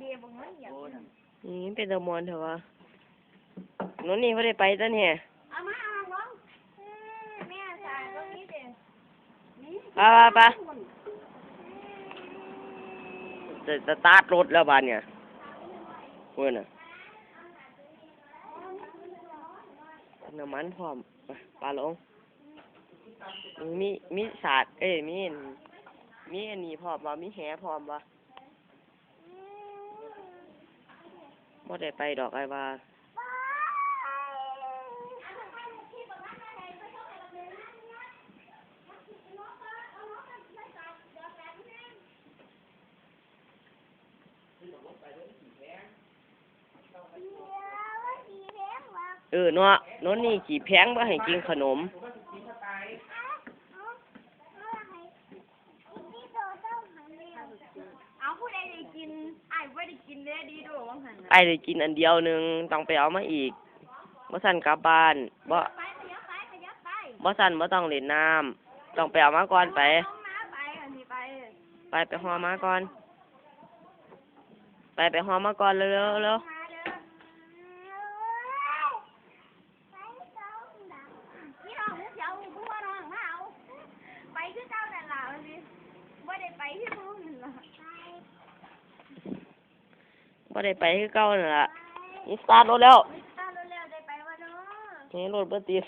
เดียบ่มันเหยียบนี่เป็นตะมวนเถอะวะโน้นนี่เขาได้ไปตั้งเนี่ยเอามาเอามาลองเอ้ยแม่สายตรงนี้เด้นี่ไปไปไปจะจะตาร์ทรถแล้วบานเนี่ยเพื่อนน่ะน้ำมันพร้อมไปปลาลงมีมีศาสตร์เอ้ยมีมีอันนี้พร้อมบ่มีแหพร้อมบ่ บ่ได้ไปดอกไอ้ว่า เออเนาะโน้นนี่กี่แพงบ่ให้กินขนม เอาผู้ใดได้กิน อ้ายบ่ได้กินเด้อดีโดว่าหั่นน่ะไอ้ได้กินอันเดียวหนึงต้องไปเอามาอีกบ่สั่นกลับบ้านบ่ไปขยับไปขยับไปบ่สั่นบ่ต้องเล่นน้ำต้องไปเอามาก่อนไปลงมาไปอันนี้ไปไปไปหอมาก่อน ไปไปหอมาก่อนเร็วๆเร็วมาเด้อพี่น้องมุกเจ้าผู้ว่าน้องมาเอาไปคือเก่านั่นล่ะอันนี้บ่ได้ไปที่นู้นนั่นล่ะ บ่ได้ไปคือเก่านั่นล่ะนี่สตาร์ทรถแล้วตาเร็วๆได้ไปว่าเนาะนี่รถบ่ติด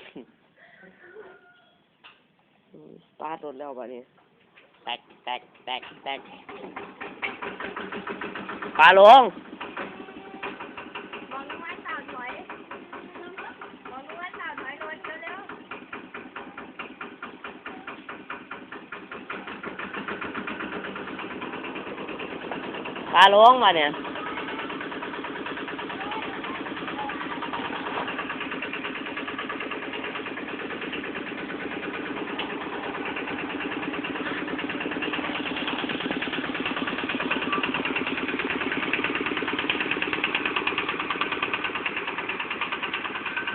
สตาร์ทรถแล้วบัดนี้แตกแตกแตกแตกปลาลงบอกลุงว่าสาวถอยบอกลุงว่าสาวถอยรถเร็วปลาลงบัดเนี่ยๆ